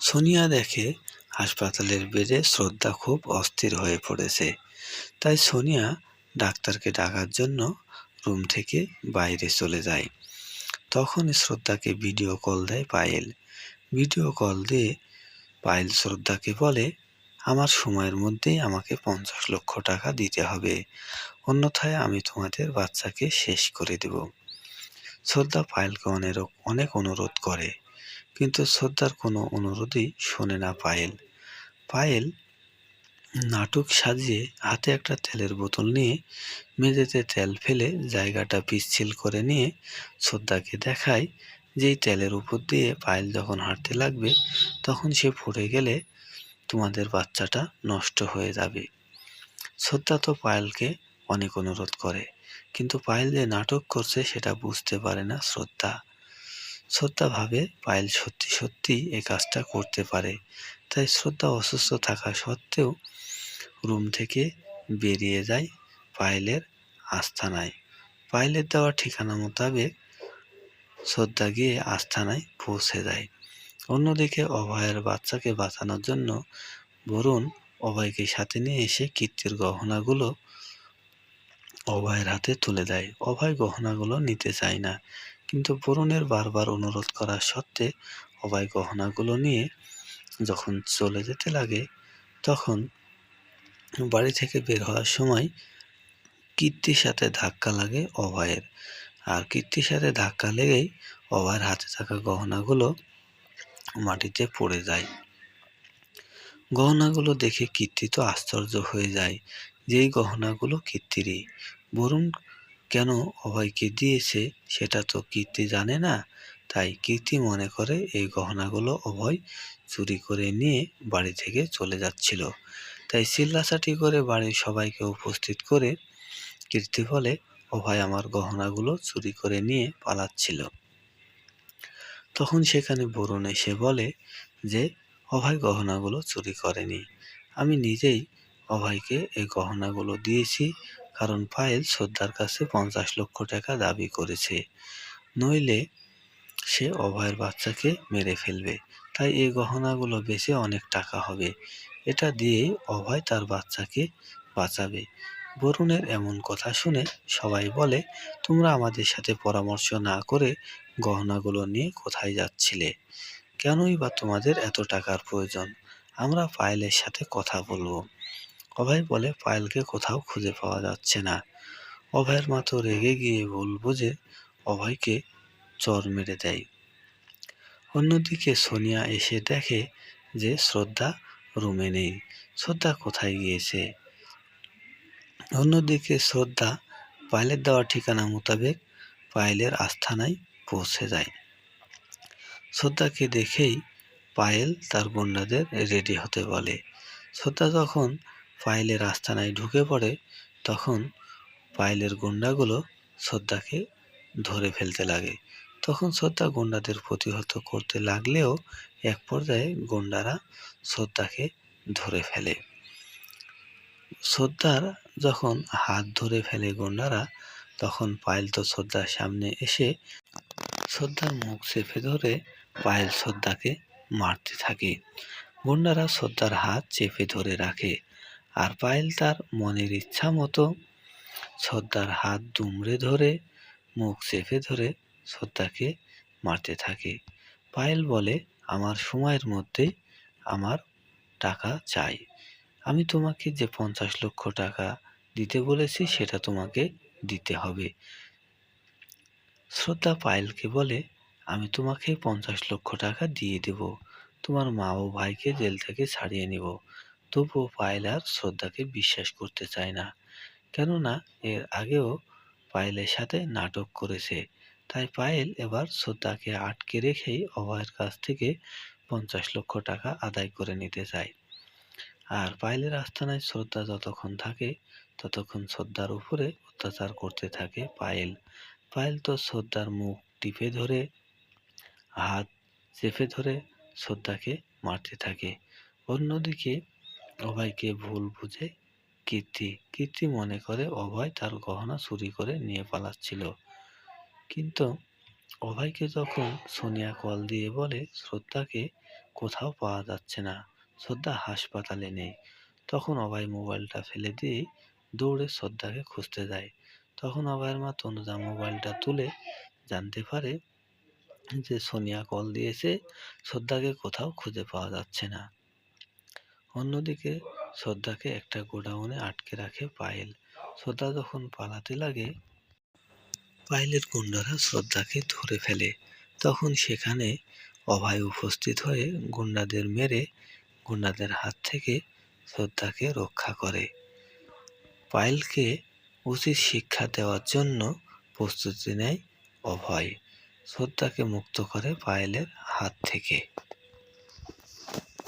সোনিয়া দেখে হাসপাতালের বেডে শ্রদ্ধা খুব অস্থির হয়ে পড়েছে। তাই সোনিয়া ডাক্তারকে ডাকার জন্য রুম থেকে বাইরে চলে যায়। তখন শ্রদ্ধাকে ভিডিও কল দেয় পায়েল। ভিডিও কল দিয়ে পায়েল শ্রদ্ধাকে বলে, আমার সময়ের মধ্যেই আমাকে পঞ্চাশ লক্ষ টাকা দিতে হবে। অন্যথায় আমি তোমাদের বাচ্চাকে শেষ করে দেব। শ্রদ্ধা পায়েলকে অনেক অনেক অনুরোধ করে। কিন্তু শ্রদ্ধার কোনো অনুরোধই শোনে না পায়েল। পায়েল নাটক সাজিয়ে হাতে একটা তেলের বোতল নিয়ে মেঝেতে তেল ফেলে জায়গাটা পিচ্ছিল করে নিয়ে শ্রদ্ধাকে দেখায় যেই তেলের উপর দিয়ে পায়েল যখন হাঁটতে লাগবে তখন সে পড়ে গেলে তোমাদের বাচ্চাটা নষ্ট হয়ে যাবে। শ্রদ্ধা তো পায়েলকে অনেক অনুরোধ করে, কিন্তু পায়েল যে নাটক করছে সেটা বুঝতে পারে না শ্রদ্ধা। শ্রদ্ধা ভাবে পায়েল সত্যি সত্যি এই কাজটা করতে পারে। তাই শ্রদ্ধা অসুস্থ থাকা সত্ত্বেও রুম থেকে বেরিয়ে যায় পায়েলের আস্থানায়। পায়েলের দেওয়া ঠিকানা মোতাবেক শ্রদ্ধা গিয়ে আস্থানায় পৌঁছে যায়। অন্যদিকে অভয়ের বাচ্চাকে বাঁচানোর জন্য বরুণ অভয়কে সাথে নিয়ে এসে কীর্তির গহনাগুলো অভয়ের হাতে তুলে দেয়। অভয় গহনাগুলো নিতে চায় না। কিন্তু বরুণের বারবার অনুরোধ করা সত্ত্বে অভয় গহনাগুলো নিয়ে যখন চলে যেতে লাগে, তখন বাড়ি থেকে বের হওয়ার সময় কীর্তির সাথে ধাক্কা লাগে অভয়ের আর কীর্তির সাথে ধাক্কা লেগেই অভয়ের হাতে থাকা গহনাগুলো মাটিতে পড়ে যায়। গহনাগুলো দেখে কীর্তি তো আশ্চর্য হয়ে যায়, যেই গহনাগুলো কীর্তিরই। বরুণ কেন অভয়কে দিয়েছে সেটা তো কীর্তি জানে না। তাই কীর্তি মনে করে এই গহনাগুলো অভয় চুরি করে নিয়ে বাড়ি থেকে চলে যাচ্ছিল। তাই চিল্লাচাটি করে বাড়ির সবাইকে উপস্থিত করে কীর্তি বলে, অভয় আমার গহনাগুলো চুরি করে নিয়ে পালাচ্ছিল। তখন সেখানে বরুণ এসে বলে যে, অভয় গহনাগুলো চুরি করেনি। আমি নিজেই অভয়কে এই গহনাগুলো দিয়েছি। কারণ পায়েল শ্রদ্ধার কাছে পঞ্চাশ লক্ষ টাকা দাবি করেছে। নইলে সে অভয়ের বাচ্চাকে মেরে ফেলবে। তাই এই গহনাগুলো বেচে অনেক টাকা হবে। এটা দিয়ে অভয় তার বাচ্চাকে বাঁচাবে। বরুণের এমন কথা শুনে সবাই বলে, তোমরা আমাদের সাথে পরামর্শ না করে গহনাগুলো নিয়ে কোথায় যাচ্ছিলে? কেনই বা তোমাদের এত টাকার প্রয়োজন? আমরা পায়েলের সাথে কথা বলব। অভয় বলে পায়েলকে কোথাও খুঁজে পাওয়া যাচ্ছে না। অভয়ের মা তো রেগে গিয়ে বলব যে, অভয়কে চর মেরে দেয়। অন্যদিকে সোনিয়া এসে দেখে যে শ্রদ্ধা রুমে নেই। শ্রদ্ধা কোথায় গিয়েছে? অন্যদিকে শ্রদ্ধা পায়েলের দেওয়া ঠিকানা মোতাবেক পায়েলের আস্থানায় পৌঁছে যায়। শ্রদ্ধাকে দেখেই পায়েল তার গুন্ডাদের রেডি হতে বলে। শ্রদ্ধা যখন পায়েলের আস্থানায় ঢুকে পড়ে, তখন পায়েলের গুন্ডাগুলো শ্রদ্ধাকে ধরে ফেলতে লাগে। তখন শ্রদ্ধা গুন্ডাদের প্রতিহত করতে লাগলেও এক পর্যায়ে গুন্ডারা শ্রদ্ধাকে ধরে ফেলে। শ্রদ্ধার যখন হাত ধরে ফেলে গুন্ডারা, তখন পায়েল তো শ্রদ্ধার সামনে এসে শ্রদ্ধার মুখ চেপে ধরে পায়েল শ্রদ্ধাকে মারতে থাকে। গুন্ডারা শ্রদ্ধার হাত চেপে ধরে রাখে। আর পায়েল তার মনের ইচ্ছা মতো শ্রদ্ধার হাত দুমড়ে ধরে, মুখ চেপে ধরে শ্রদ্ধাকে মারতে থাকে। পায়েল বলে, আমার সময়ের মধ্যে আমার টাকা চাই। আমি তোমাকে যে পঞ্চাশ লক্ষ টাকা দিতে বলেছি, সেটা তোমাকে দিতে হবে। শ্রদ্ধা পায়েলকে বলে, আমি তোমাকে পঞ্চাশ লক্ষ টাকা দিয়ে দেব। তোমার মা ও ভাইকে জেল থেকে ছাড়িয়ে নিব। তবুও পায়েল আর শ্রদ্ধাকে বিশ্বাস করতে চায় না। কেননা, এর আগেও পায়েলের সাথে নাটক করেছে। তাই পায়েল এবার শ্রদ্ধাকে আটকে রেখেই অভয়ের কাছ থেকে পঞ্চাশ লক্ষ টাকা আদায় করে নিতে চায়। আর পায়েলের আস্থানায় শ্রদ্ধা যতক্ষণ থাকে, ততক্ষণ শ্রদ্ধার উপরে অত্যাচার করতে থাকে পায়েল। পায়েল তো শ্রদ্ধার মুখ টিপে ধরে, হাত চেপে ধরে শ্রদ্ধাকে মারতে থাকে। অন্যদিকে অভয়কে ভুল বুঝে কীর্তি কীর্তি মনে করে অভয় তার গহনা চুরি করে নিয়ে পালাচ্ছিল। কিন্তু অভয়কে যখন সোনিয়া কল দিয়ে বলে, শ্রদ্ধাকে কোথাও পাওয়া যাচ্ছে না, শ্রদ্ধা হাসপাতালে নেই। তখন অভয় মোবাইলটা ফেলে দিয়ে দৌড়ে শ্রদ্ধাকে খুঁজতে যায়। তখন অভয়ের মা তনুজা মোবাইলটা তুলে জানতে পারে যে সোনিয়া কল দিয়েছে, শ্রদ্ধাকে কোথাও খুঁজে পাওয়া যাচ্ছে না। অন্যদিকে শ্রদ্ধাকে একটা গোডাউনে আটকে রাখে পায়েল। শ্রদ্ধা যখন পালাতে লাগে, পায়েলের গুন্ডারা শ্রদ্ধাকে ধরে ফেলে। তখন সেখানে অভয় উপস্থিত হয়ে গুন্ডাদের মেরে গুন্ডাদের হাত থেকে শ্রদ্ধাকে রক্ষা করে। পায়েলকে উচিত শিক্ষা দেওয়ার জন্য প্রস্তুতি নেয় অভয়। শ্রদ্ধাকে মুক্ত করে পায়েলের হাত থেকে।